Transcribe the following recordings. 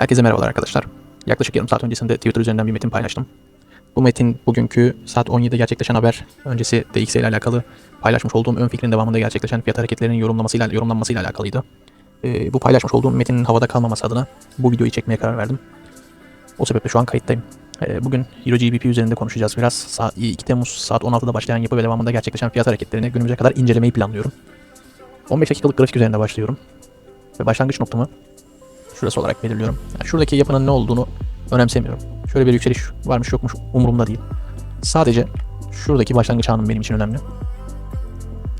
Herkese merhabalar arkadaşlar. Yaklaşık yarım saat öncesinde Twitter üzerinden bir metin paylaştım. Bu metin bugünkü saat 17'de gerçekleşen haber öncesi DXY ile alakalı paylaşmış olduğum ön fikrin devamında gerçekleşen fiyat hareketlerinin yorumlamasıyla, yorumlanmasıyla alakalıydı. Ee, bu paylaşmış olduğum metinin havada kalmaması adına bu videoyu çekmeye karar verdim. O sebeple şu an kayıttayım. Ee, bugün Euro GBP üzerinde konuşacağız biraz. Sa- 2 Temmuz saat 16'da başlayan yapı ve devamında gerçekleşen fiyat hareketlerini günümüze kadar incelemeyi planlıyorum. 15 dakikalık grafik üzerinde başlıyorum. Ve başlangıç noktamı şurası olarak belirliyorum. Yani şuradaki yapının ne olduğunu önemsemiyorum. Şöyle bir yükseliş varmış yokmuş umurumda değil. Sadece şuradaki başlangıç anım benim için önemli.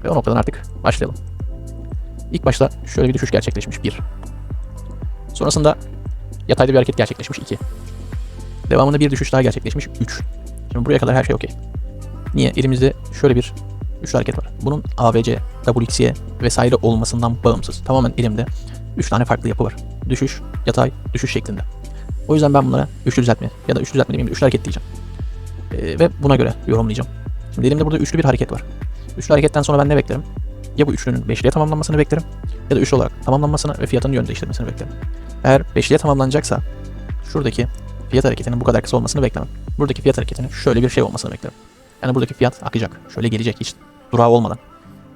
Ve o noktadan artık başlayalım. İlk başta şöyle bir düşüş gerçekleşmiş 1. Sonrasında yatayda bir hareket gerçekleşmiş 2. Devamında bir düşüş daha gerçekleşmiş 3. Şimdi buraya kadar her şey okey. Niye? Elimizde şöyle bir üçlü hareket var. Bunun ABC, WXY vesaire olmasından bağımsız. Tamamen elimde 3 tane farklı yapı var. Düşüş, yatay, düşüş şeklinde. O yüzden ben bunlara üçlü düzeltme ya da üçlü düzeltme demeyeyim de üçlü hareket diyeceğim. Ee, ve buna göre yorumlayacağım. Şimdi elimde burada üçlü bir hareket var. Üçlü hareketten sonra ben ne beklerim? Ya bu üçlünün beşliye tamamlanmasını beklerim ya da üçlü olarak tamamlanmasını ve fiyatının yön değiştirmesini beklerim. Eğer beşliye tamamlanacaksa şuradaki fiyat hareketinin bu kadar kısa olmasını beklemem. Buradaki fiyat hareketinin şöyle bir şey olmasını beklerim. Yani buradaki fiyat akacak. Şöyle gelecek hiç durağı olmadan.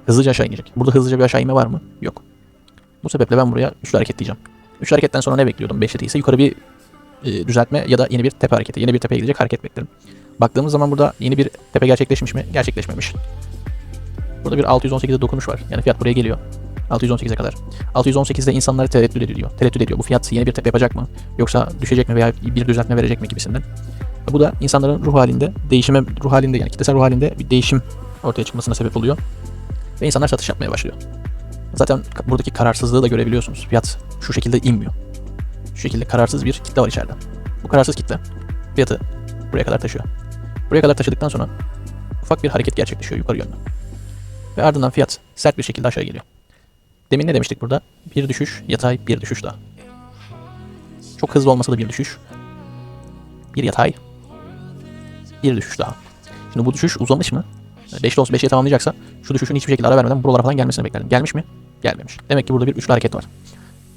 Hızlıca aşağı inecek. Burada hızlıca bir aşağı inme var mı? Yok. Bu sebeple ben buraya üçlü hareket diyeceğim. Üçlü hareketten sonra ne bekliyordum? Beşli değilse yukarı bir e, düzeltme ya da yeni bir tepe hareketi. Yeni bir tepeye gidecek hareket beklerim. Baktığımız zaman burada yeni bir tepe gerçekleşmiş mi? Gerçekleşmemiş. Burada bir 618'de dokunuş var. Yani fiyat buraya geliyor. 618'e kadar. 618'de insanlar tereddüt ediyor. Tereddüt ediyor. Bu fiyat yeni bir tepe yapacak mı? Yoksa düşecek mi veya bir düzeltme verecek mi gibisinden. Bu da insanların ruh halinde, değişime ruh halinde yani kitlesel ruh halinde bir değişim ortaya çıkmasına sebep oluyor. Ve insanlar satış yapmaya başlıyor. Zaten buradaki kararsızlığı da görebiliyorsunuz. Fiyat şu şekilde inmiyor. Şu şekilde kararsız bir kitle var içeride. Bu kararsız kitle fiyatı buraya kadar taşıyor. Buraya kadar taşıdıktan sonra ufak bir hareket gerçekleşiyor yukarı yönlü. Ve ardından fiyat sert bir şekilde aşağı geliyor. Demin ne demiştik burada? Bir düşüş, yatay, bir düşüş daha. Çok hızlı olmasa da bir düşüş. Bir yatay, bir düşüş daha. Şimdi bu düşüş uzamış mı? 5'li olsun 5'liye tamamlayacaksa şu düşüşün hiçbir şekilde ara vermeden buralara falan gelmesini beklerdim. Gelmiş mi? Gelmemiş. Demek ki burada bir üçlü hareket var.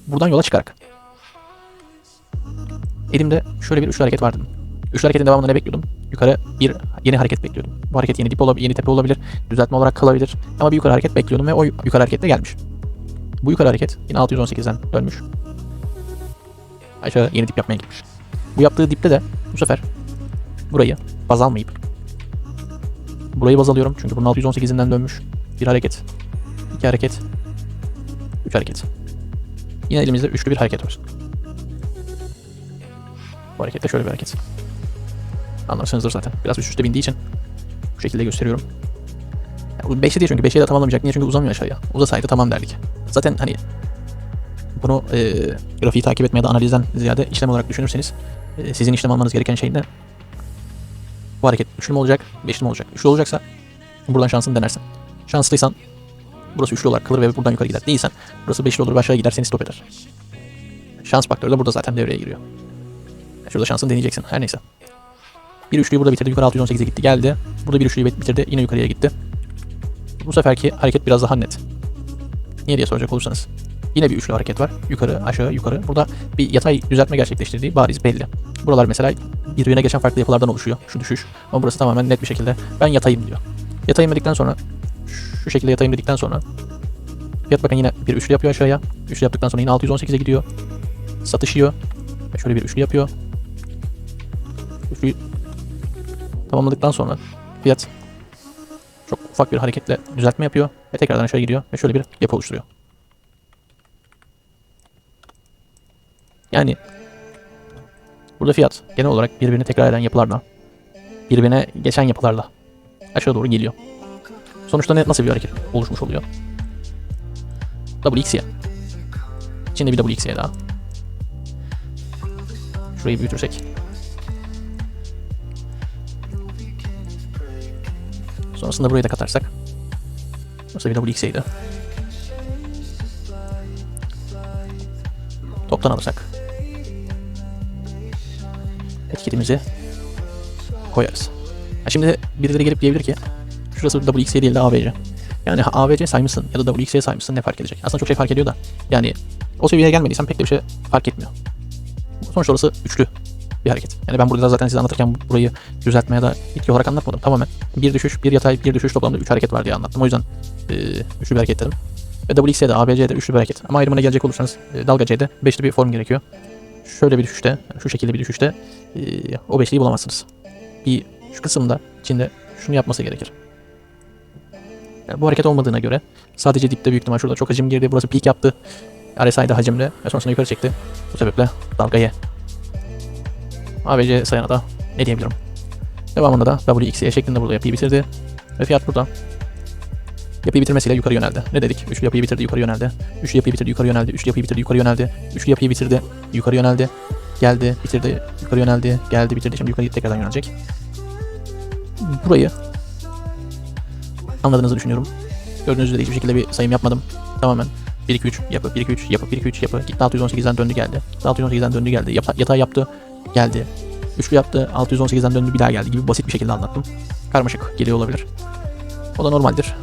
Buradan yola çıkarak. Elimde şöyle bir üçlü hareket vardı. Üçlü hareketin devamında ne bekliyordum? Yukarı bir yeni hareket bekliyordum. Bu hareket yeni dip olabilir, yeni tepe olabilir, düzeltme olarak kalabilir. Ama bir yukarı hareket bekliyordum ve o yukarı hareket de gelmiş. Bu yukarı hareket yine 618'den dönmüş. Aşağı yeni dip yapmaya gitmiş. Bu yaptığı dipte de bu sefer burayı baz almayıp burayı baz alıyorum çünkü bunun 618'inden dönmüş. Bir hareket, iki hareket, üç hareket. Yine elimizde üçlü bir hareket var. Bu hareket de şöyle bir hareket. Anlarsınızdır zaten. Biraz üst üste bindiği için bu şekilde gösteriyorum. Ya bu 5'li değil çünkü 5'li de tamamlamayacak. Niye? Çünkü uzamıyor aşağıya. Uzasaydı tamam derdik. Zaten hani bunu e, grafiği takip etmeye de analizden ziyade işlem olarak düşünürseniz e, sizin işlem almanız gereken şey ne? Bu hareket üçlü mü olacak, beşli mi olacak? Üçlü olacaksa buradan şansını denersin. Şanslıysan burası üçlü olarak kalır ve buradan yukarı gider. Değilsen burası beşli olur ve aşağı gider seni stop eder. Şans faktörü de burada zaten devreye giriyor. Şurada şansını deneyeceksin. Her neyse. Bir üçlüyü burada bitirdi. Yukarı 618'e gitti. Geldi. Burada bir üçlüyü bitirdi. Yine yukarıya gitti. Bu seferki hareket biraz daha net. Niye diye soracak olursanız. Yine bir üçlü hareket var. Yukarı, aşağı, yukarı. Burada bir yatay düzeltme gerçekleştirdiği bariz belli. Buralar mesela birbirine geçen farklı yapılardan oluşuyor. Şu düşüş. Ama burası tamamen net bir şekilde ben yatayım diyor. Yatayım dedikten sonra şu şekilde yatayım dedikten sonra fiyat bakın yine bir üçlü yapıyor aşağıya. Üçlü yaptıktan sonra yine 618'e gidiyor. Satışıyor. Ve şöyle bir üçlü yapıyor. Üçlüyü tamamladıktan sonra fiyat çok ufak bir hareketle düzeltme yapıyor ve tekrardan aşağı gidiyor ve şöyle bir yapı oluşturuyor. Yani burada fiyat genel olarak birbirini tekrar eden yapılarla birbirine geçen yapılarla aşağı doğru geliyor. Sonuçta ne, nasıl bir hareket oluşmuş oluyor? WXY. İçinde bir WXY daha. Şurayı büyütürsek. Sonrasında burayı da katarsak. Burası bir WX'ydi. Toptan alırsak. Etiketimizi koyarız. Ha şimdi birileri gelip diyebilir ki şurası WXY değil de ABC. Yani ABC saymışsın ya da WXY saymışsın ne fark edecek? Aslında çok şey fark ediyor da. Yani o seviyeye gelmediysen pek de bir şey fark etmiyor. Sonuçta orası üçlü bir hareket. Yani ben burada zaten size anlatırken burayı düzeltmeye da etki olarak anlatmadım. Tamamen bir düşüş, bir yatay, bir düşüş toplamda üç hareket var diye anlattım. O yüzden e, üçlü bir hareket dedim. Ve WX'de, ABC'de üçlü bir hareket. Ama ayrımına gelecek olursanız e, dalga C'de beşli bir form gerekiyor. Şöyle bir düşüşte, şu şekilde bir düşüşte e, o beşliyi bulamazsınız. Bir şu kısımda içinde şunu yapması gerekir. Yani bu hareket olmadığına göre sadece dipte büyük ihtimal şurada çok hacim girdi. Burası peak yaptı. RSI'de hacimli ve sonrasında yukarı çekti. Bu sebeple dalga Y. ABC sayana da ne diyebilirim. Devamında da WXY şeklinde burada yapıyı bitirdi. Ve fiyat burada. Yapıyı bitirmesiyle yukarı yöneldi. Ne dedik? Üçlü yapıyı bitirdi, yukarı yöneldi. Üçlü yapıyı bitirdi, yukarı yöneldi. Üçlü yapıyı bitirdi, yukarı yöneldi. Üçlü yapıyı bitirdi, yukarı yöneldi. Geldi, bitirdi, yukarı yöneldi. Geldi, bitirdi. Şimdi yukarı tekrardan yönelecek. Burayı anladığınızı düşünüyorum. Gördüğünüz üzere hiçbir şekilde bir sayım yapmadım. Tamamen 1 2 3 yapı 1 2 3 yapı 1 2 3 yapı. Gitti 618'den döndü geldi. Gitti 618'den döndü geldi. Yapa, yatağı yaptı. Geldi. Üçlü yaptı. 618'den döndü bir daha geldi gibi basit bir şekilde anlattım. Karmaşık geliyor olabilir. O da normaldir.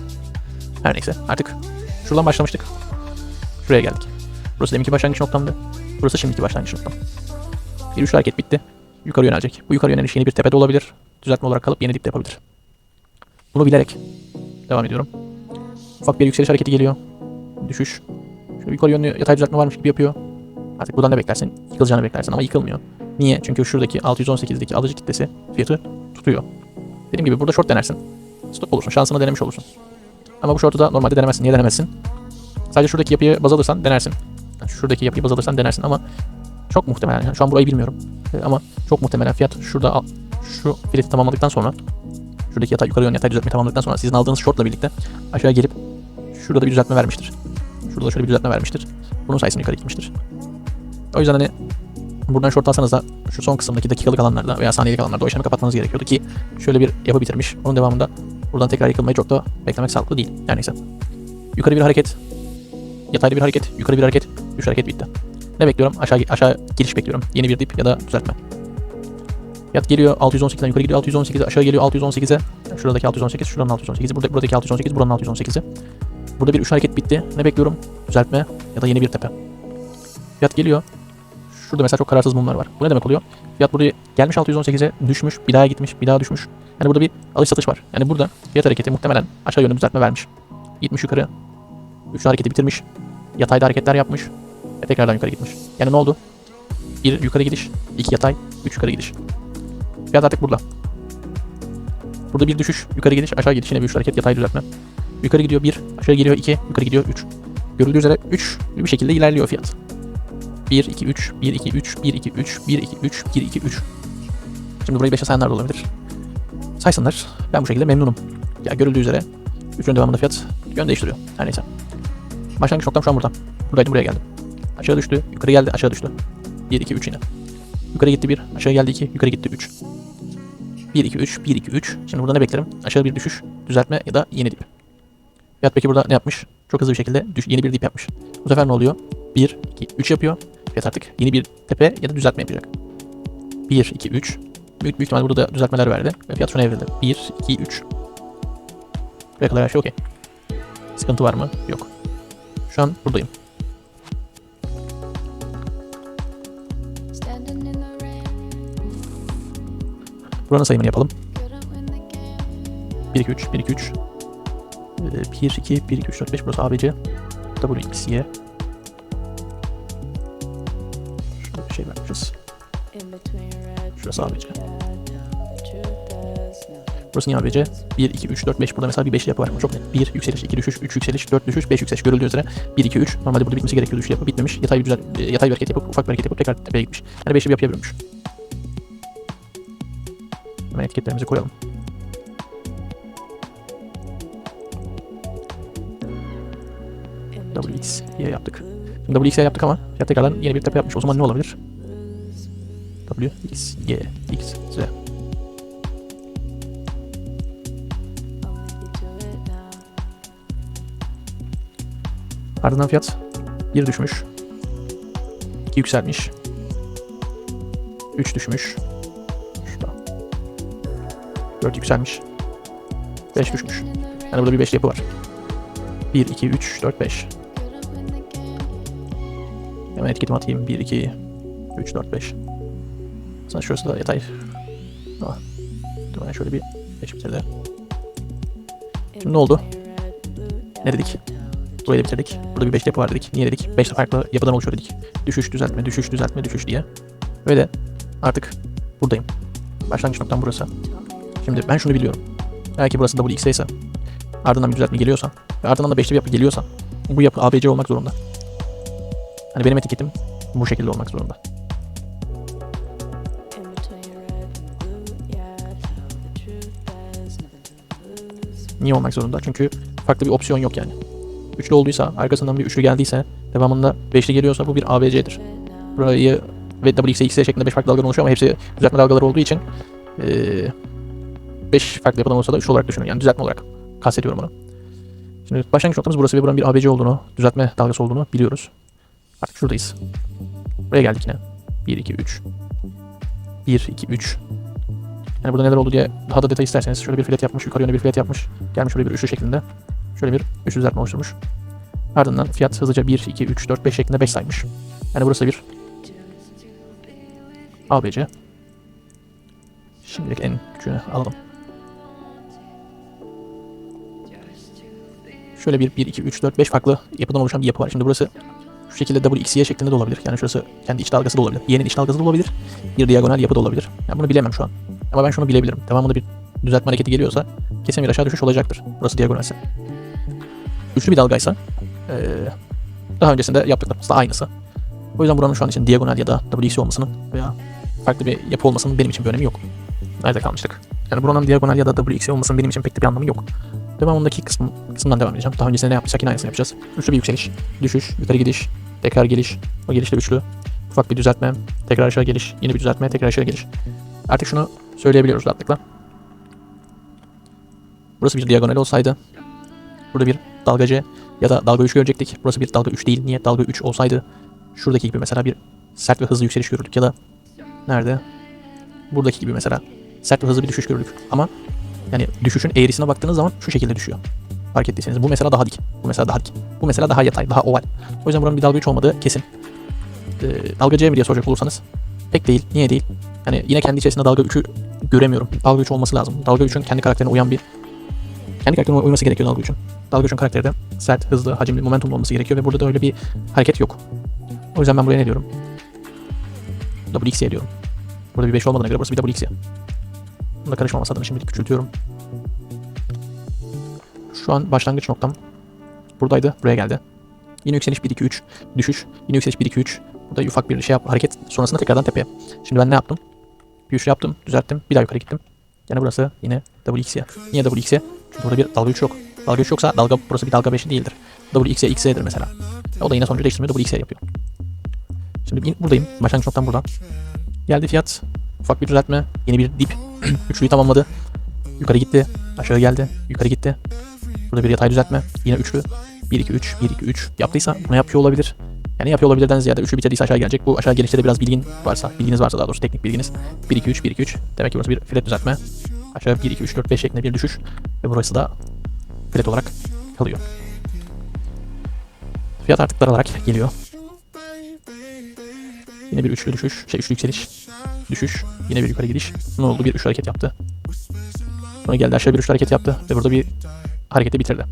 Her neyse artık şuradan başlamıştık. Şuraya geldik. Burası deminki başlangıç noktamdı. Burası şimdiki başlangıç noktam. Bir üçlü hareket bitti. Yukarı yönelecek. Bu yukarı yöneliş yeni bir tepede olabilir. Düzeltme olarak kalıp yeni dipte yapabilir. Bunu bilerek devam ediyorum. Ufak bir yükseliş hareketi geliyor. Düşüş. Şöyle yukarı yönlü yatay düzeltme varmış gibi yapıyor. Artık buradan ne beklersin? Yıkılacağını beklersin ama yıkılmıyor. Niye? Çünkü şuradaki 618'deki alıcı kitlesi fiyatı tutuyor. Dediğim gibi burada short denersin. Stop olursun. Şansını denemiş olursun. Ama bu short'u da normalde denemezsin. Niye denemezsin? Sadece şuradaki yapıyı baz alırsan denersin. Şuradaki yapıyı baz alırsan denersin ama çok muhtemelen yani şu an burayı bilmiyorum. Ee, Ama çok muhtemelen fiyat şurada al- şu fileti tamamladıktan sonra şuradaki yatay yukarı yön yatay düzeltmeyi tamamladıktan sonra sizin aldığınız shortla birlikte aşağı gelip şurada bir düzeltme vermiştir. Şurada da şöyle bir düzeltme vermiştir. Bunun sayesinde yukarı gitmiştir. O yüzden hani buradan short alsanız da şu son kısımdaki dakikalık alanlarda veya saniyelik alanlarda o işlemi kapatmanız gerekiyordu ki şöyle bir yapı bitirmiş. Onun devamında buradan tekrar yıkılmayı çok da beklemek sağlıklı değil. Yani neyse. Yukarı bir hareket, yataylı bir hareket, yukarı bir hareket, üç hareket bitti. Ne bekliyorum? Aşağı aşağı giriş bekliyorum. Yeni bir dip ya da düzeltme. Fiyat geliyor 618'den yukarı gidiyor 618'e aşağı geliyor 618'e. Şuradaki 618, şuranın 618'i, burada, buradaki 618, buranın 618'i. Burada bir üç hareket bitti. Ne bekliyorum? Düzeltme ya da yeni bir tepe. Fiyat geliyor. Şurada mesela çok kararsız mumlar var. Bu ne demek oluyor? Fiyat buraya gelmiş 618'e düşmüş, bir daha gitmiş, bir daha düşmüş. Yani burada bir alış satış var. Yani burada fiyat hareketi muhtemelen aşağı yönlü düzeltme vermiş. Gitmiş yukarı. Üçlü hareketi bitirmiş. Yatayda hareketler yapmış. Ve tekrardan yukarı gitmiş. Yani ne oldu? Bir yukarı gidiş, iki yatay, üç yukarı gidiş. Fiyat artık burada. Burada bir düşüş, yukarı gidiş, aşağı gidiş yine bir üç hareket, yatay düzeltme. Yukarı gidiyor bir, aşağı geliyor iki, yukarı gidiyor üç. Görüldüğü üzere 3 bir şekilde ilerliyor fiyat. 1, 2, 3, 1, 2, 3, 1, 2, 3, 1, 2, 3, 1, 2, 3. Şimdi burayı 5'e sayanlar da olabilir. Saysınlar. Ben bu şekilde memnunum. Ya görüldüğü üzere 3'ün devamında fiyat yön değiştiriyor. Her neyse. Başlangıç noktam şu an burada. Buradaydım buraya geldim. Aşağı düştü, yukarı geldi, aşağı düştü. 1, 2, 3 yine. Yukarı gitti 1, aşağı geldi 2, yukarı gitti 3. 1, 2, 3, 1, 2, 3. Şimdi burada ne beklerim? Aşağı bir düşüş, düzeltme ya da yeni dip. Fiyat peki burada ne yapmış? Çok hızlı bir şekilde düş, yeni bir dip yapmış. Bu sefer ne oluyor? 1, 2, 3 yapıyor. Fiyat artık yeni bir tepe ya da düzeltme yapacak. 1, 2, 3. Büyük, büyük ihtimal burada da düzeltmeler verdi. Ve fiyat şuna evrildi. 1, 2, 3. Buraya kadar her şey okey. Sıkıntı var mı? Yok. Şu an buradayım. Buranın sayımını yapalım. couldn't win the game. 1, 2, 3, 1, 2, 3. Ee, 1, 2, 1, 2, 3, 4, 5. Burası ABC. W, X, Y. Şöyle bir şey vermişiz. Şurası ABC. Burası niye ABC? 1, 2, 3, 4, 5. Burada mesela bir beşli yapı var. Çok net. 1 yükseliş, 2 düşüş, 3 yükseliş, 4 düşüş, 5 yükseliş. Görüldüğü üzere 1, 2, 3. Normalde burada bitmesi gerekiyordu. Üçlü yapı bitmemiş. Yatay bir, güzel, e, yatay bir hareket yapıp, ufak bir hareket yapıp tekrar tepeye gitmiş. Yani beşli bir yapıya bölünmüş. Hemen etiketlerimizi koyalım. In WX between diye yaptık. Şimdi WX'e yaptık ama fiyat tekrardan yeni bir tepe yapmış. O zaman ne olabilir? W, X, Y, X, Z. Ardından fiyat 1 düşmüş. 2 yükselmiş. 3 düşmüş. Şurada. 4 yükselmiş. 5 düşmüş. Yani burada bir 5 yapı var. 1, 2, 3, 4, 5. couldn't win the game. Hemen etiketimi atayım. 1, 2, 3, 4, 5. Sonra şurası da yatay. Ah. Dur şöyle bir 5 bitirdi. Şimdi ne oldu? Ne dedik? Burayı da bitirdik. Burada bir 5 yapı var dedik. Niye dedik? 5 farklı yapıdan oluşuyor dedik. Düşüş, düzeltme, düşüş, düzeltme, düşüş diye. Ve de artık buradayım. Başlangıç noktam burası. Şimdi ben şunu biliyorum. Eğer ki burası WX ise ardından bir düzeltme geliyorsa ve ardından da 5'li bir yapı geliyorsa bu yapı ABC olmak zorunda. Hani benim etiketim bu şekilde olmak zorunda. Niye olmak zorunda? Çünkü farklı bir opsiyon yok yani. Üçlü olduysa, arkasından bir üçlü geldiyse, devamında beşli geliyorsa bu bir ABC'dir. Burayı ve WX'e X'e şeklinde 5 farklı dalgadan oluşuyor ama hepsi düzeltme dalgaları olduğu için 5 farklı yapıdan olsa da üçlü olarak düşünün. Yani düzeltme olarak kastediyorum bunu. Şimdi başlangıç noktamız burası ve buranın bir ABC olduğunu, düzeltme dalgası olduğunu biliyoruz. Artık şuradayız. Buraya geldik yine. 1, 2, 3. 1, 2, 3. Yani burada neler oldu diye daha da detay isterseniz şöyle bir filet yapmış, yukarı yönde bir filet yapmış. Gelmiş şöyle bir üçlü şeklinde. Şöyle bir üçlü düzeltme oluşturmuş. Ardından fiyat hızlıca 1, 2, 3, 4, 5 şeklinde 5 saymış. Yani burası bir ABC. Şimdilik en küçüğünü alalım. Şöyle bir 1, 2, 3, 4, 5 farklı yapıdan oluşan bir yapı var. Şimdi burası şu şekilde WXY şeklinde de olabilir. Yani şurası kendi iç dalgası da olabilir. Y'nin iç dalgası da olabilir. Bir diagonal yapı da olabilir. Yani bunu bilemem şu an. Ama ben şunu bilebilirim. Devamında bir düzeltme hareketi geliyorsa kesin bir aşağı düşüş olacaktır. Burası diagonalse. Üçlü bir dalgaysa eee, daha öncesinde yaptıklarımız da aynısı. O yüzden buranın şu an için diagonal ya da WX olmasının veya farklı bir yapı olmasının benim için bir önemi yok. Nerede kalmıştık? Yani buranın diagonal ya da WX olmasının benim için pek de bir anlamı yok. Devamındaki kısım, kısımdan devam edeceğim. Daha öncesinde ne yapmışsak yine aynısını yapacağız. Üçlü bir yükseliş, düşüş, yukarı gidiş, tekrar geliş, o gelişte üçlü, ufak bir düzeltme, tekrar aşağı geliş, yine bir düzeltme, tekrar aşağı geliş. Artık şunu söyleyebiliyoruz rahatlıkla. Burası bir diagonal olsaydı, burada bir dalga C ya da dalga 3 görecektik. Burası bir dalga 3 değil. Niye? Dalga 3 olsaydı şuradaki gibi mesela bir sert ve hızlı yükseliş görürdük ya da nerede? Buradaki gibi mesela sert ve hızlı bir düşüş görürdük. Ama yani düşüşün eğrisine baktığınız zaman şu şekilde düşüyor. Fark ettiyseniz bu mesela daha dik. Bu mesela daha dik. Bu mesela daha yatay, daha oval. O yüzden buranın bir dalga 3 olmadığı kesin. Ee, dalga C mi diye soracak olursanız pek değil. Niye değil? Yani yine kendi içerisinde dalga 3'ü göremiyorum. Dalga 3 olması lazım. Dalga 3'ün kendi karakterine uyan bir kendi karakterine uyması gerekiyor dalga 3'ün. Dalga 3'ün karakteri de sert, hızlı, hacimli, momentumlu olması gerekiyor ve burada da öyle bir hareket yok. O yüzden ben buraya ne diyorum? WXY diyorum. Burada bir 5 olmadığına göre burası bir WXY. Bunda karışmaması adına şimdilik küçültüyorum. Şu an başlangıç noktam buradaydı. Buraya geldi. Yine yükseliş 1 2 3 düşüş. Yine yükseliş 1 2 3. Burada ufak bir şey yap hareket sonrasında tekrardan tepeye. Şimdi ben ne yaptım? Bir üçlü yaptım, düzelttim. Bir daha yukarı gittim. Yani burası yine WXY. Niye WXY? Çünkü burada bir dalga 3 yok. Dalga 3 yoksa dalga burası bir dalga 5 değildir. WXY XY'dir mesela. O da yine sonucu değiştirmiyor. WXY yapıyor. Şimdi buradayım. Başlangıç noktam burada. Geldi fiyat. Ufak bir düzeltme. Yeni bir dip. Üçlüyü tamamladı. Yukarı gitti. Aşağı geldi. Yukarı gitti. Burada bir yatay düzeltme. Yine üçlü. 1 2 3 1 2 3 yaptıysa bunu yapıyor olabilir. Yani yapıyor olabilirden ziyade üçlü bitirdiyse aşağı gelecek. Bu aşağı gelişte de biraz bilgin varsa, bilginiz varsa daha doğrusu teknik bilginiz. 1 2 3 1 2 3. Demek ki burası bir filet düzeltme. Aşağı 1 2 3 4 5 şeklinde bir düşüş ve burası da filet olarak kalıyor. Fiyat artık daralarak geliyor. Yine bir üçlü düşüş, şey üçlü yükseliş, düşüş, yine bir yukarı gidiş. Ne oldu? Bir üçlü hareket yaptı. Sonra geldi aşağı bir üçlü hareket yaptı ve burada bir hareketi bitirdi.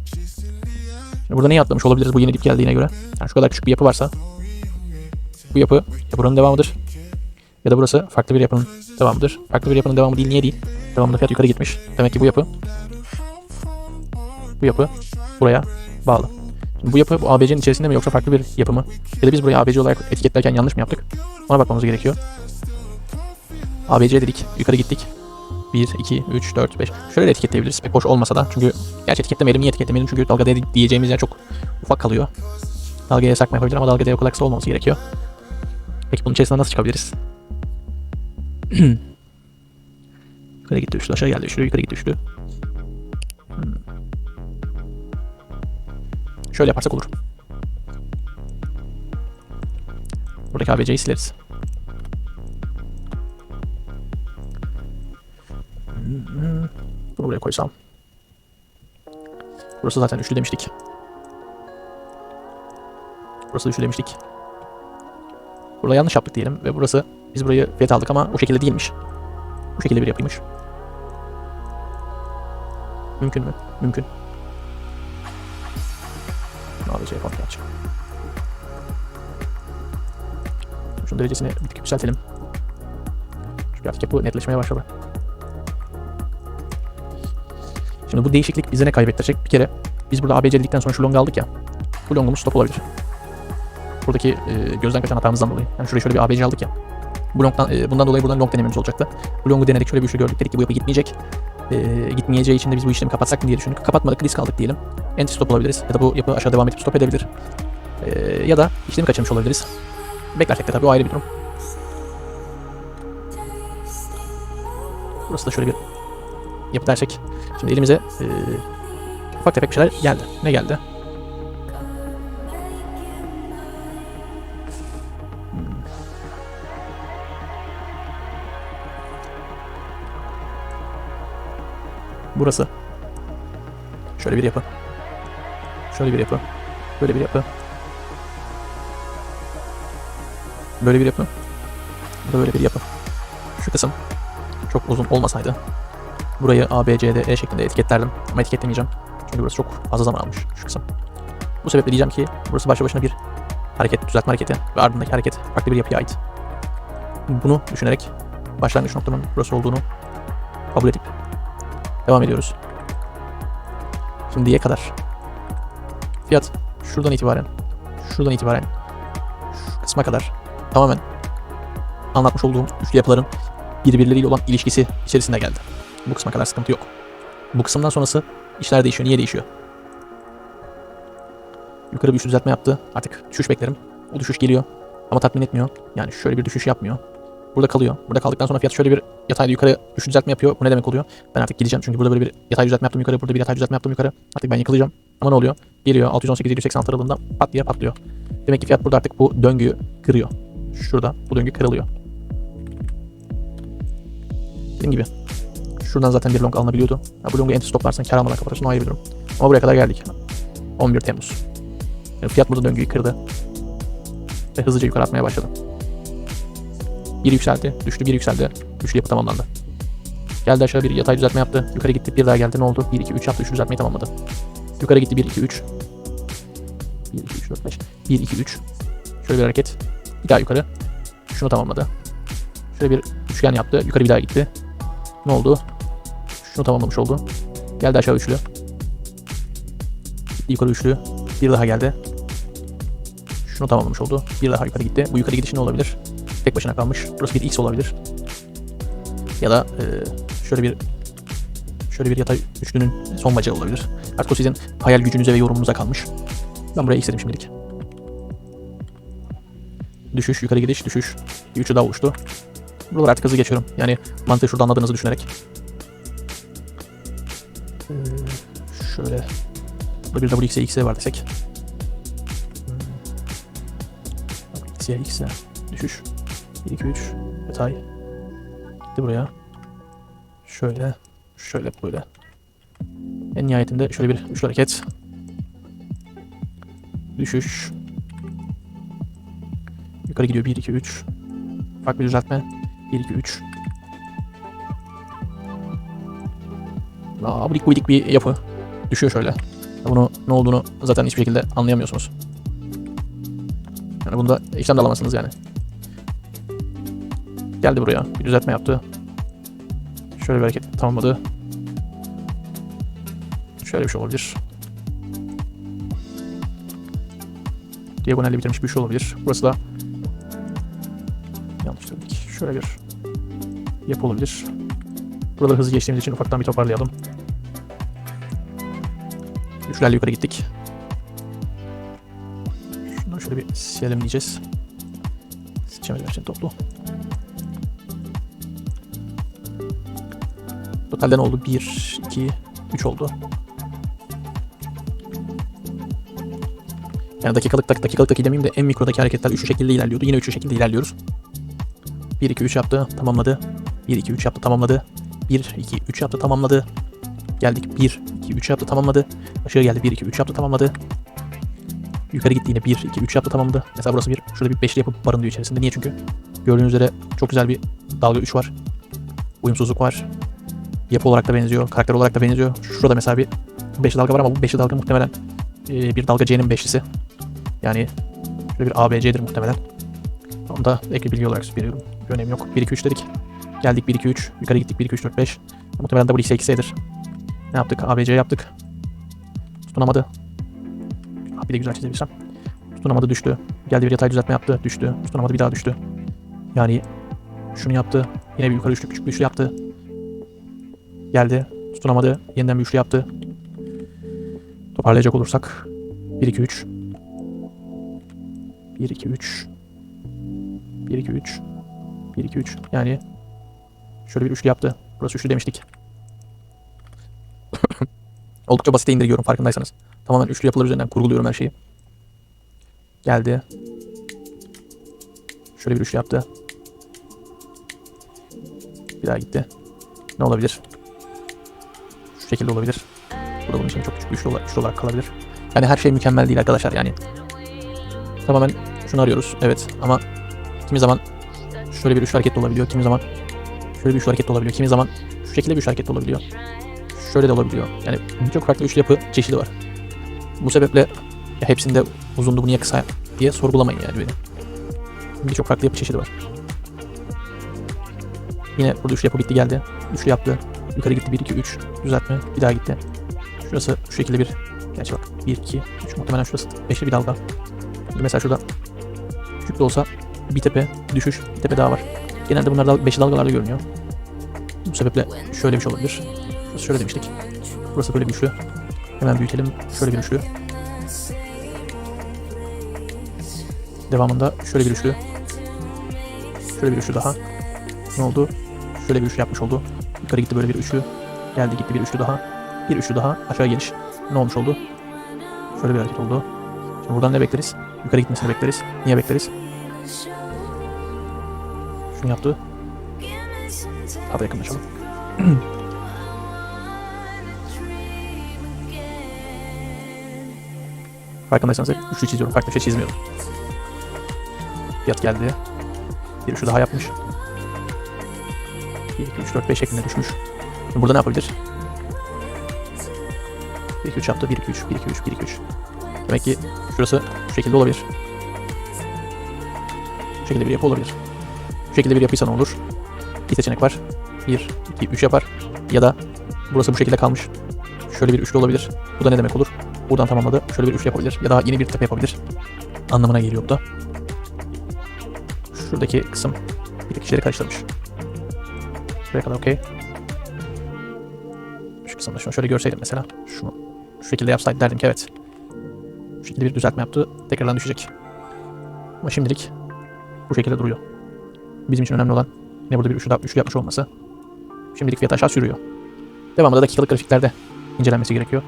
Şimdi burada neyi atlamış olabiliriz bu yeni dip geldiğine göre? Yani şu kadar küçük bir yapı varsa bu yapı ya buranın devamıdır ya da burası farklı bir yapının devamıdır. Farklı bir yapının devamı değil. Niye değil? Devamında fiyat yukarı gitmiş. Demek ki bu yapı bu yapı buraya bağlı. Şimdi bu yapı bu ABC'nin içerisinde mi yoksa farklı bir yapı mı? Ya da biz burayı ABC olarak etiketlerken yanlış mı yaptık? Ona bakmamız gerekiyor. ABC dedik. Yukarı gittik. 1, 2, 3, 4, 5. Şöyle de etiketleyebiliriz. Pek hoş olmasa da. Çünkü gerçi etiketlemeyelim. Niye etiketlemeyelim? Çünkü dalga D diyeceğimiz yer çok ufak kalıyor. Dalgaya sakma yapabilir ama dalga D o kadar kısa olmaması gerekiyor. Peki bunun içerisinden nasıl çıkabiliriz? yukarı gitti üçlü, aşağı geldi üçlü, yukarı gitti üçlü. Hmm. Şöyle yaparsak olur. Buradaki ABC'yi sileriz. Bunu buraya koysam. Burası zaten üçlü demiştik. Burası üçlü demiştik. Burada yanlış yaptık diyelim ve burası biz burayı fiyat aldık ama o şekilde değilmiş. Bu şekilde bir yapıymış. Mümkün mü? Mümkün. ABC kontrol açık. Şunun derecesini bir tık yükseltelim. Çünkü artık yapı netleşmeye başladı. Şimdi bu değişiklik bize ne kaybettirecek? Bir kere biz burada ABC dedikten sonra şu long aldık ya. Bu longumuz stop olabilir. Buradaki e, gözden kaçan hatamızdan dolayı. Yani şuraya şöyle bir ABC aldık ya. Bu longdan, e, bundan dolayı buradan long denememiz olacaktı. Bu longu denedik şöyle bir üçlü gördük. Dedik ki bu yapı gitmeyecek. E, gitmeyeceği için de biz bu işlemi kapatsak mı diye düşündük. Kapatmadık risk aldık diyelim. Anti stop olabiliriz. Ya da bu yapı aşağı devam edip stop edebilir. E, ya da işlemi kaçırmış olabiliriz. Beklersek de tabii o ayrı bir durum. Burası da şöyle bir yapı dersek. Şimdi elimize e, ufak tefek bir şeyler geldi. Ne geldi? Burası. Şöyle bir yapı. Şöyle bir yapı. Böyle bir yapı. Böyle bir yapı. Böyle bir yapı. Şu kısım çok uzun olmasaydı burayı A, B, C, D, E şeklinde etiketlerdim. Ama etiketlemeyeceğim. Çünkü burası çok fazla zaman almış şu kısım. Bu sebeple diyeceğim ki burası başlı başına bir hareket, düzeltme hareketi ve ardındaki hareket farklı bir yapıya ait. Bunu düşünerek başlangıç noktamın burası olduğunu kabul edip devam ediyoruz. Şimdiye kadar fiyat şuradan itibaren şuradan itibaren şu kısma kadar tamamen anlatmış olduğum üçlü yapıların birbirleriyle olan ilişkisi içerisinde geldi. Bu kısma kadar sıkıntı yok. Bu kısımdan sonrası işler değişiyor. Niye değişiyor? Yukarı bir üçlü düzeltme yaptı. Artık düşüş beklerim. O düşüş geliyor ama tatmin etmiyor. Yani şöyle bir düşüş yapmıyor. Burada kalıyor. Burada kaldıktan sonra fiyat şöyle bir yatayda yukarı düşüş düzeltme yapıyor. Bu ne demek oluyor? Ben artık gideceğim çünkü burada böyle bir yatay düzeltme yaptım yukarı. Burada bir yatay düzeltme yaptım yukarı. Artık ben yıkılacağım. Ama ne oluyor? Geliyor 618-786 aralığında pat diye patlıyor. Demek ki fiyat burada artık bu döngüyü kırıyor. Şurada bu döngü kırılıyor. Dediğim gibi Şuradan zaten bir long alınabiliyordu. Ya bu longu anti stoplarsan kar almadan kapatırsın o ayrı bir durum. Ama buraya kadar geldik. 11 Temmuz. Yani fiyat burada döngüyü kırdı. Ve hızlıca yukarı atmaya başladı. Bir yükseldi, düştü, bir yükseldi. Üçlü yapı tamamlandı. Geldi aşağı bir yatay düzeltme yaptı. Yukarı gitti, bir daha geldi. Ne oldu? 1, 2, 3 yaptı, üçlü düzeltmeyi tamamladı. Yukarı gitti, 1, 2, 3. 1, 2, 3, 4, 5. 1, 2, 3. Şöyle bir hareket. Bir daha yukarı. Şunu tamamladı. Şöyle bir üçgen yaptı. Yukarı bir daha gitti. Ne oldu? Şunu tamamlamış oldu. Geldi aşağı üçlü. Yukarı üçlü. Bir daha geldi. Şunu tamamlamış oldu. Bir daha yukarı gitti. Bu yukarı gidiş ne olabilir? Tek başına kalmış. Burası bir X olabilir. Ya da e, şöyle bir şöyle bir yatay üçlünün son bacağı olabilir. Artık o sizin hayal gücünüze ve yorumunuza kalmış. Ben buraya X dedim şimdilik. Düşüş, yukarı gidiş, düşüş. Bir üçü daha oluştu. Buralar artık hızlı geçiyorum. Yani mantığı şurada anladığınızı düşünerek. Şöyle. Burada bir WX'e X'e var desek. X'e X'e düşüş. 1, 2, 3 yatay. Gitti buraya. Şöyle. Şöyle böyle. En nihayetinde şöyle bir üçlü hareket. Düşüş. Yukarı gidiyor 1, 2, 3. Farklı bir düzeltme. 1, 2, 3. Abidik gubidik bir yapı. Düşüyor şöyle. Bunu ne olduğunu zaten hiçbir şekilde anlayamıyorsunuz. Yani bunda işlem de alamazsınız yani. Geldi buraya. Bir düzeltme yaptı. Şöyle bir hareket tamamladı. Şöyle bir şey olabilir. Diagonalde bitirmiş bir şey olabilir. Burası da yanlış söyledik. Şöyle bir yapı olabilir. Buraları hızlı geçtiğimiz için ufaktan bir toparlayalım. Üçlerle yukarı gittik. Şunları şöyle bir silelim diyeceğiz. Seçemedim için toplu. Totalde ne oldu? 1, 2, 3 oldu. Yani dakikalık dak dakikalıktaki demeyeyim de en mikrodaki hareketler üçlü şekilde ilerliyordu. Yine üçlü şekilde ilerliyoruz. 1, 2, 3 yaptı. Tamamladı. 1, 2, 3 yaptı. Tamamladı. 1, 2, 3 yaptı. Tamamladı. Geldik. 1, 2, 3 yaptı. Tamamladı. Aşağı geldi. 1, 2, 3 yaptı. Tamamladı. Yukarı gitti yine 1, 2, 3 yaptı tamamladı. Mesela burası bir, şurada bir beşli yapı barındırıyor içerisinde. Niye çünkü? Gördüğünüz üzere çok güzel bir dalga 3 var. Uyumsuzluk var. Yapı olarak da benziyor, karakter olarak da benziyor. Şurada mesela bir beşli dalga var ama bu beşli dalga muhtemelen e, bir dalga C'nin beşlisi. Yani şöyle bir ABC'dir muhtemelen. Onu da ek bir bilgi olarak veriyorum. Bir önemi yok. 1, 2, 3 dedik. Geldik 1, 2, 3. Yukarı gittik 1, 2, 3, 4, 5. Muhtemelen W, X, X'dir. Ne yaptık? ABC yaptık. Tutunamadı. Ah, bir de güzel çizebilsem. Tutunamadı düştü. Geldi bir yatay düzeltme yaptı. Düştü. Tutunamadı bir daha düştü. Yani şunu yaptı. Yine bir yukarı üçlü küçük bir üçlü yaptı. Geldi. Tutunamadı. Yeniden bir üçlü yaptı. Toparlayacak olursak 1 2 3 1 2 3 1 2 3 1 2 3 yani şöyle bir üçlü yaptı. Burası üçlü demiştik. Oldukça basite indiriyorum farkındaysanız. Tamamen üçlü yapılar üzerinden kurguluyorum her şeyi. Geldi. Şöyle bir üçlü yaptı. Bir daha gitti. Ne olabilir? Şu şekilde olabilir. Bu da bunun için çok küçük bir üçlü olarak, üçlü olarak kalabilir. Yani her şey mükemmel değil arkadaşlar yani. Tamamen şunu arıyoruz. Evet ama kimi zaman şöyle bir üçlü hareket olabiliyor. Kimi zaman şöyle bir üçlü hareket olabiliyor. Kimi zaman şu şekilde bir üçlü hareket olabiliyor. Şöyle de olabiliyor. Yani çok farklı üçlü yapı çeşidi var. Bu sebeple ya hepsinde uzundu bu niye kısa diye sorgulamayın yani beni. Birçok farklı yapı çeşidi var. Yine burada üçlü yapı bitti geldi. Üçlü yaptı. Yukarı gitti 1 2 3 düzeltme. Bir daha gitti. Şurası şu şekilde bir Gerçi bak 1 2 3 muhtemelen şurası beşli bir dalga. Mesela şurada küçük de olsa bir tepe düşüş, bir tepe daha var. Genelde bunlar dal beşli dalgalarla görünüyor. Bu sebeple şöyle bir şey olabilir. Şöyle demiştik. Burası böyle bir. Hemen büyütelim. Şöyle bir üçlü. Devamında şöyle bir üçlü. Şöyle bir üçlü daha. Ne oldu? Şöyle bir üçlü yapmış oldu. Yukarı gitti böyle bir üçlü. Geldi gitti bir üçlü daha. Bir üçlü daha. Aşağı geliş. Ne olmuş oldu? Şöyle bir hareket oldu. Şimdi buradan ne bekleriz? Yukarı gitmesini bekleriz. Niye bekleriz? Şunu yaptı. Daha da yakınlaşalım. Farkındaysanız hep üçlü çiziyorum. Farklı bir şey çizmiyorum. Fiyat geldi. Bir şu daha yapmış. 1, 2, 3, 4, 5 şeklinde düşmüş. Şimdi burada ne yapabilir? 1, 2, 3 yaptı. 1, 2, 3, 1, 2, 3, 1, 2, 3. Demek ki şurası şu şekilde olabilir. Bu şekilde bir yapı olabilir. Bu şekilde bir yapıysa ne olur? İki seçenek var. 1, 2, 3 yapar. Ya da burası bu şekilde kalmış. Şöyle bir üçlü olabilir. Bu da ne demek olur? Buradan tamamladı. Şöyle bir üçlü yapabilir. Ya da yeni bir tepe yapabilir. Anlamına geliyor bu da. Şuradaki kısım bir tek işleri karıştırmış. Şuraya kadar okey. Şu kısımda şunu şöyle görseydim mesela. Şunu şu şekilde yapsaydı derdim ki evet. Şu şekilde bir düzeltme yaptı. Tekrardan düşecek. Ama şimdilik bu şekilde duruyor. Bizim için önemli olan yine burada bir üçlü, üçlü yapmış olması. Şimdilik fiyat aşağı sürüyor. Devamında dakikalık grafiklerde incelenmesi gerekiyor.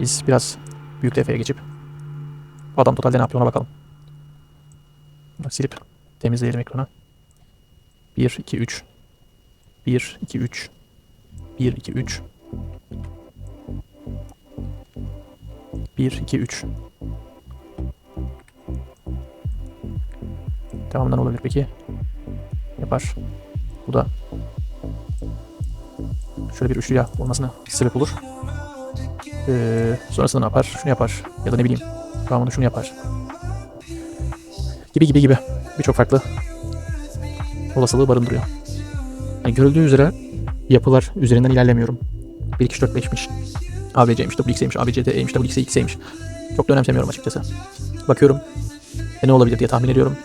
Biz biraz büyük defeye geçip bu adam totalde ne yapıyor ona bakalım. Silip temizleyelim ekranı. 1, 2, 3. 1, 2, 3. 1, 2, 3. 1, 2, 3. Devamında ne olabilir peki? Yapar. Bu da şöyle bir üçlü ya olmasına sebep olur. Ee, sonrasında ne yapar? Şunu yapar. Ya da ne bileyim. Devamında şunu yapar. Gibi gibi gibi. Birçok farklı olasılığı barındırıyor. Yani görüldüğü üzere yapılar üzerinden ilerlemiyorum. 1, 2, 3, 4, 5'miş. ABC'ymiş, WX'ymiş, ABCDE'ymiş, WX'ymiş. Çok da önemsemiyorum açıkçası. Bakıyorum. E ne olabilir diye tahmin ediyorum.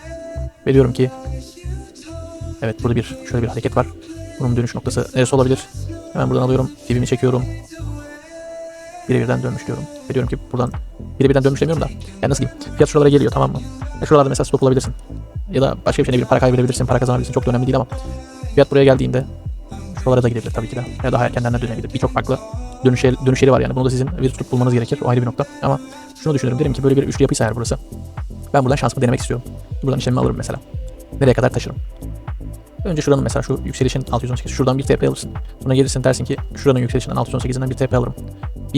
Ve diyorum ki Evet burada bir şöyle bir hareket var. Bunun dönüş noktası neresi olabilir? Hemen buradan alıyorum. Fibimi çekiyorum. Bire birden dönmüş diyorum. Ve diyorum ki buradan bire birden dönmüş demiyorum da. Yani nasıl diyeyim? Fiyat şuralara geliyor tamam mı? E şuralarda mesela stop olabilirsin. Ya da başka bir şey ne bileyim para kaybedebilirsin, para kazanabilirsin. Çok da önemli değil ama fiyat buraya geldiğinde şuralara da gidebilir tabii ki de. Ya daha erkenden de dönebilir. Birçok farklı dönüş, dönüş yeri var yani. Bunu da sizin bir tutup bulmanız gerekir. O ayrı bir nokta. Ama şunu düşünüyorum. Derim ki böyle bir üçlü yapıysa eğer burası. Ben buradan şansımı denemek istiyorum. Buradan işlemimi alırım mesela. Nereye kadar taşırım? Önce şuranın mesela şu yükselişin 618. Şuradan bir TP alırsın. Sonra gelirsin dersin ki şuranın yükselişinden 618'inden bir TP alırım.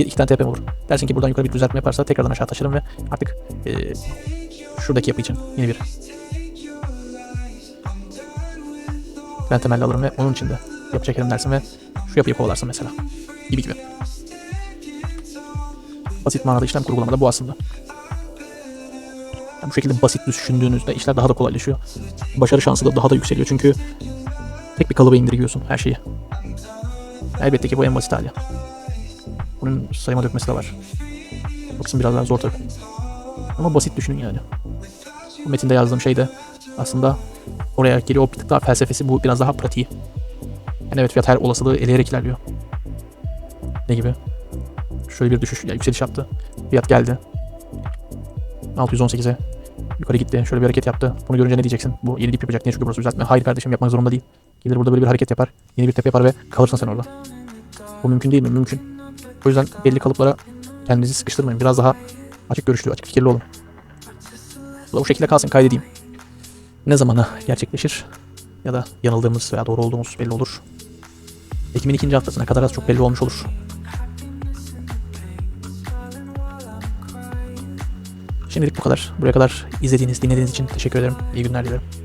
İki tane tepem olur. Dersin ki buradan yukarı bir düzeltme yaparsa tekrardan aşağı taşırım ve artık e, şuradaki yapı için yeni bir ben temelli alırım ve onun için de yapı çekerim dersin ve şu yapıyı kovalarsın mesela. Gibi gibi. Basit manada işlem kurgulamada bu aslında. Yani bu şekilde basit düşündüğünüzde işler daha da kolaylaşıyor. Başarı şansı da daha da yükseliyor çünkü tek bir kalıba indiriyorsun her şeyi. Elbette ki bu en basit hali. Bunun sayıma dökmesi de var. Bu kısım biraz daha zor tabii. Ama basit düşünün yani. Bu metinde yazdığım şey de aslında oraya geliyor. Bir tık daha felsefesi bu biraz daha pratiği. Yani evet fiyat her olasılığı eleyerek ilerliyor. Ne gibi? Şöyle bir düşüş, ya yükseliş yaptı. Fiyat geldi. 618'e yukarı gitti. Şöyle bir hareket yaptı. Bunu görünce ne diyeceksin? Bu yeni dip yapacak. Niye çünkü burası düzeltme? Hayır kardeşim yapmak zorunda değil. Gelir burada böyle bir hareket yapar. Yeni bir tepe yapar ve kalırsın sen orada. Bu mümkün değil mi? Mümkün. O yüzden belli kalıplara kendinizi sıkıştırmayın. Biraz daha açık görüşlü, açık fikirli olun. Bu bu şekilde kalsın kaydedeyim. Ne zamana gerçekleşir? Ya da yanıldığımız veya doğru olduğumuz belli olur. Ekim'in ikinci haftasına kadar az çok belli olmuş olur. Şimdilik bu kadar. Buraya kadar izlediğiniz, dinlediğiniz için teşekkür ederim. İyi günler dilerim.